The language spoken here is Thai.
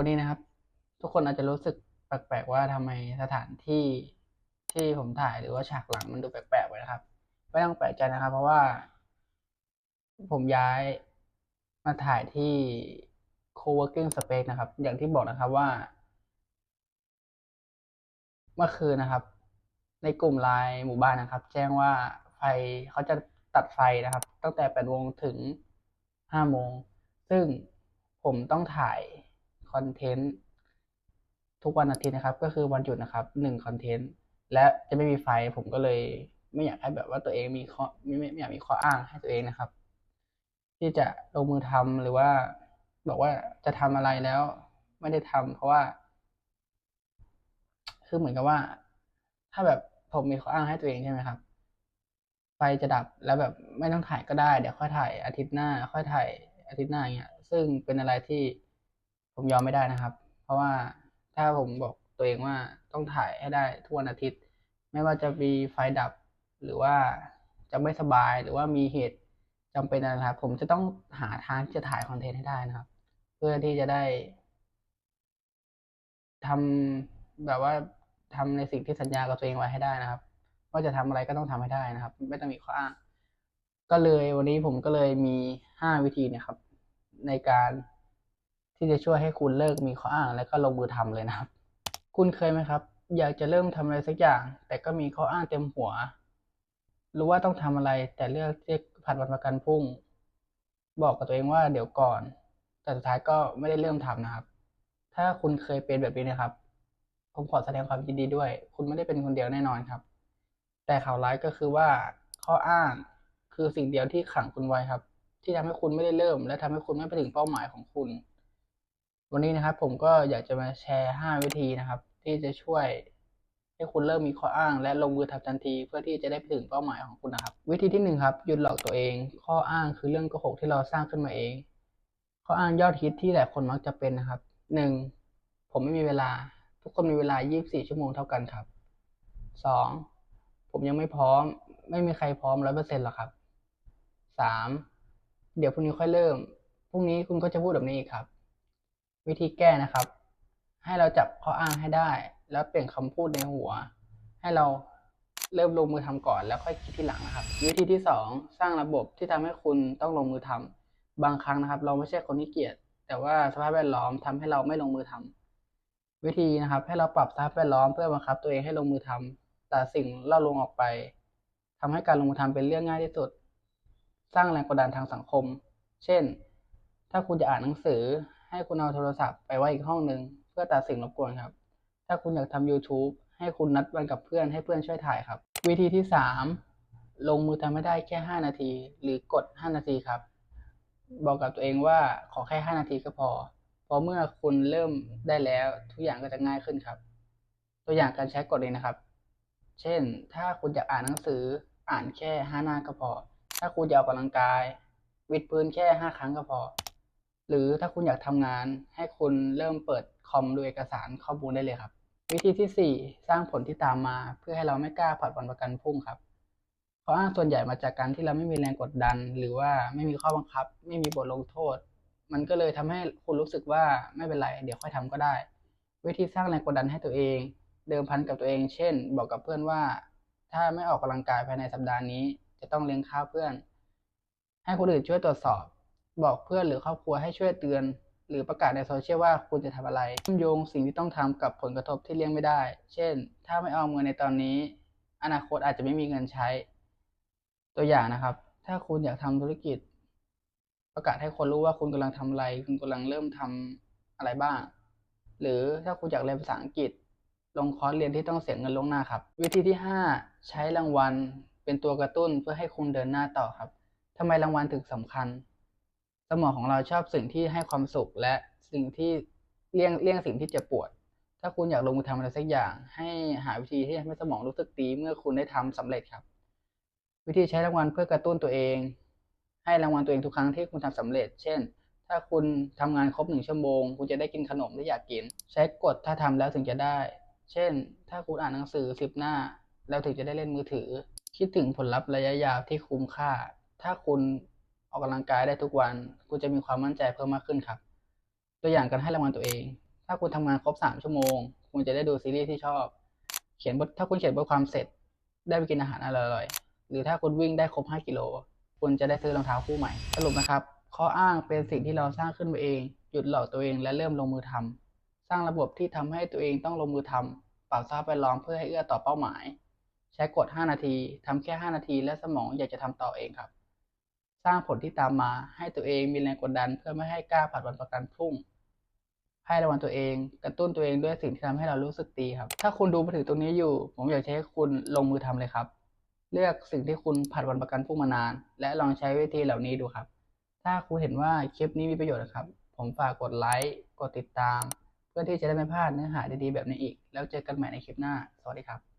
วันนี้นะครับ ทุกคนอาจจะรู้สึกแปลกๆว่าทำไมสถานที่ที่ผมถ่ายหรือว่าฉากหลังมันดูแปลกๆไปนะครับไม่ต้องแปลกใจนะครับ เพราะว่า ผมย้ายมาถ่ายที่ co-working space นะครับ อย่างที่บอกนะครับว่า เมื่อคืนนะครับ ในกลุ่มไลน์หมู่บ้านนะครับ แจ้งว่าไฟเขาจะตัดไฟนะครับ ตั้งแต่8โมงถึง5โมง ซึ่งผมต้องถ่าย คอนเทนต์ทุกวันอาทิตย์นะครับ ก็คือวันหยุดนะครับ1คอนเทนต์และจะไม่มีไฟผมก็เลยไม่อยากให้แบบว่าตัวเองมีข้อไม่ไม่ไม่อยากมีข้ออ้างให้ตัวเองนะครับ ที่จะลงมือทำหรือว่าบอกว่าจะทำอะไรแล้ว ไม่ได้ทำเพราะว่า คือเหมือนกับว่า ถ้าแบบผมมีข้ออ้างให้ตัวเองใช่ไหมครับ ไฟจะดับแล้วแบบไม่ต้องถ่ายก็ได้เดี๋ยวค่อยถ่ายอาทิตย์หน้า ค่อยถ่ายอาทิตย์หน้าอย่างเงี้ย ซึ่งเป็นอะไรที่ ผมยอมไม่ได้นะครับ เพราะว่าถ้าผมบอกตัวเองว่าต้องถ่ายให้ได้ทุกวันอาทิตย์ ไม่ว่าจะมีไฟดับหรือว่าจะไม่สบายหรือว่ามีเหตุจำเป็นนะครับ ผมจะต้องหาทางที่จะถ่ายคอนเทนต์ให้ได้นะครับ เพื่อที่จะได้ทำแบบว่าทำในสิ่งที่สัญญากับตัวเองไว้ให้ได้นะครับ ว่าจะทำอะไรก็ต้องทำให้ได้นะครับ ไม่ต้องมีข้ออ้างก็เลยวันนี้ผมก็เลยมีห้าวิธีนะครับ ในการ ที่จะช่วยให้คุณเลิกมีข้ออ้างแล้วก็ลงมือทำเลยนะครับ คุณเคยไหมครับ อยากจะเริ่มทำอะไรสักอย่าง แต่ก็มีข้ออ้างเต็มหัว รู้ว่าต้องทำอะไรแต่เลือกที่ผัดวันประกันพรุ่ง บอกกับตัวเองว่าเดี๋ยวก่อน แต่สุดท้ายก็ไม่ได้เริ่มทำนะครับ ถ้าคุณเคยเป็นแบบนี้นะครับ ผมขอแสดงความยินดีด้วย คุณไม่ได้เป็นคนเดียวแน่นอนครับ แต่ข่าวร้ายก็คือว่าข้ออ้างคือสิ่งเดียวที่ขังคุณไว้ครับ ที่ทำให้คุณไม่ได้เริ่ม และทำให้คุณไม่ไปถึงเป้าหมายของคุณ วันนี้นะครับผมก็อยากจะมาแชร์ห้าวิธีนะครับ ที่จะช่วยให้คุณเริ่มมีข้ออ้าง และลงมือทำทันทีเพื่อที่จะได้ไปถึงเป้าหมายของคุณนะครับ วิธีที่หนึ่งครับหยุดหลอกตัวเอง ข้ออ้างคือเรื่องโกหกที่เราสร้างขึ้นมาเอง ข้ออ้างยอดฮิตที่หลายคนมักจะเป็นนะครับหนึ่งผมไม่มีเวลา ทุกคนมีเวลา 24 ชั่วโมงเท่ากันครับสองผมยังไม่พร้อม ไม่มีใครพร้อมร้อยเปอร์เซ็นต์หรอกครับสามเดี๋ยวพรุ่งนี้ค่อยเริ่มพรุ่งนี้คุณก็จะพูดแบบนี้อีกครับ วิธีแก้นะครับ ให้เราจับข้ออ้างให้ได้ แล้วเปลี่ยนคำพูดในหัว ให้เราเริ่มลงมือทำก่อนแล้วค่อยคิดทีหลังนะครับ วิธีที่สองสร้างระบบที่ทำให้คุณต้องลงมือทำบางครั้งนะครับ เราไม่ใช่คนที่เกียจแต่ว่าสภาพแวดล้อมทำให้เราไม่ลงมือทำวิธีนะครับ ให้เราปรับสภาพแวดล้อมเพื่อบังคับตัวเองให้ลงมือทำแต่สิ่งเล่าลวงออกไปทำให้การลงมือทำเป็นเรื่องง่ายที่สุด สร้างแรงกดดันทางสังคม เช่น ถ้าคุณจะอ่านหนังสือ ให้คุณเอาโทรศัพท์ไปไว้อีกห้องหนึ่งเพื่อตัดสิ่งรบกวนครับ ถ้าคุณอยากทำ YouTube ให้คุณนัดวันกับเพื่อนให้เพื่อนช่วยถ่ายครับ วิธีที่สามลงมือทำไม่ได้แค่ 5 นาที หรือกด 5 นาทีครับ บอกกับตัวเองว่าขอแค่ 5 นาทีก็พอ เพราะเมื่อคุณเริ่มได้แล้วทุกอย่างก็จะง่ายขึ้นครับ ตัวอย่างการใช้กฎนี้นะครับ เช่น ถ้าคุณอยากอ่านหนังสืออ่านแค่ 5 หน้าก็พอ ถ้าคุณอยากออกกำลังกาย วิดพื้นแค่ 5 ครั้งก็พอ หรือถ้าคุณอยากทำงานให้คุณเริ่มเปิดคอมดูเอกสารข้อมูลได้เลยครับ วิธีที่ 4 สร้างผลที่ตามมา เพื่อให้เราไม่กล้าผัดวันประกันพรุ่งครับข้ออ้างส่วนใหญ่มาจากการที่เราไม่มีแรงกดดัน หรือว่าไม่มีข้อบังคับ ไม่มีบทลงโทษ มันก็เลยทำให้คุณรู้สึกว่าไม่เป็นไร เดี๋ยวค่อยทำก็ได้ วิธีสร้างแรงกดดันให้ตัวเอง เดิมพันกับตัวเอง เช่น บอกกับเพื่อนว่า ถ้าไม่ออกกำลังกายภายในสัปดาห์นี้ จะต้องเลี้ยงข้าวเพื่อน ให้คนอื่นช่วยตรวจสอบ บอกเพื่อนหรือครอบครัวให้ช่วยเตือน หรือประกาศในโซเชียลว่าคุณจะทำอะไรโยงสิ่งที่ต้องทำกับผลกระทบที่เลี่ยงไม่ได้ เช่น ถ้าไม่เอาเงินในตอนนี้ อนาคตอาจจะไม่มีเงินใช้ ตัวอย่างนะครับ ถ้าคุณอยากทำธุรกิจ ประกาศให้คนรู้ว่าคุณกำลังทำอะไร คุณกำลังเริ่มทำอะไรบ้าง หรือถ้าคุณอยากเรียนภาษาอังกฤษ ลงคอร์สเรียนที่ต้องเสียเงินล่วงหน้าครับ วิธีที่ 5 ใช้รางวัล เป็นตัวกระตุ้นเพื่อให้คุณเดินหน้าต่อครับทำไมรางวัลถึงสำคัญ สมองของเราชอบสิ่งที่ให้ความสุขและสิ่งที่เลี่ยงเลี่ยงสิ่งที่เจ็บปวด ถ้าคุณอยากลงมือทำอะไรสักอย่าง ให้หาวิธีที่ทำให้สมองรู้สึกดีเมื่อคุณได้ทำสำเร็จครับ วิธีใช้รางวัลเพื่อกระตุ้นตัวเอง ให้รางวัลตัวเองทุกครั้งที่คุณทำสำเร็จ เช่น ถ้าคุณทำงานครบหนึ่งชั่วโมง คุณจะได้กินขนมที่อยากกิน ใช้กฎถ้าทำแล้วถึงจะได้ เช่น ถ้าคุณอ่านหนังสือสิบหน้า แล้วถึงจะได้เล่นมือถือ คิดถึงผลลัพธ์ระยะยาวที่คุ้มค่า ถ้าคุณ ออกกำลังกายได้ทุกวัน คุณจะมีความมั่นใจเพิ่มมากขึ้นครับ ตัวอย่างการให้รางวัลตัวเอง ถ้าคุณทำงานครบสามชั่วโมง คุณจะได้ดูซีรีส์ที่ชอบ เขียนบทถ้าคุณเขียนบทความเสร็จ ได้ไปกินอาหารอร่อยๆ หรือถ้าคุณวิ่งได้ครบห้ากิโล คุณจะได้ซื้อรองเท้าคู่ใหม่ สรุปนะครับ ข้ออ้างเป็นสิ่งที่เราสร้างขึ้นมาเอง หยุดหลอกตัวเองและเริ่มลงมือทำสร้างระบบที่ทำให้ตัวเองต้องลงมือทำปรับสภาพแวดล้อมเพื่อให้เอื้อต่อเป้าหมาย ใช้กฎ5นาทีทำแค่ 5 นาทีและสมองอยากจะทำต่อเองครับ สร้างผลที่ตามมาให้ตัวเองมีแรงกดดันเพื่อไม่ให้กล้าผัดวันประกันพรุ่ง ให้รางวัลตัวเอง กระตุ้นตัวเองด้วยสิ่งที่ทำให้เรารู้สึกดีครับ ถ้าคุณดูมาถึงตรงนี้อยู่ ผมอยากให้คุณลงมือทำเลยครับ เลือกสิ่งที่คุณผัดวันประกันพรุ่งมานาน และลองใช้วิธีเหล่านี้ดูครับ ถ้าคุณเห็นว่าคลิปนี้มีประโยชน์นะครับ ผมฝากกดไลค์กดติดตาม เพื่อที่จะได้ไม่พลาดเนื้อหาดีๆแบบนี้อีก แล้วเจอกันใหม่ในคลิปหน้า สวัสดีครับ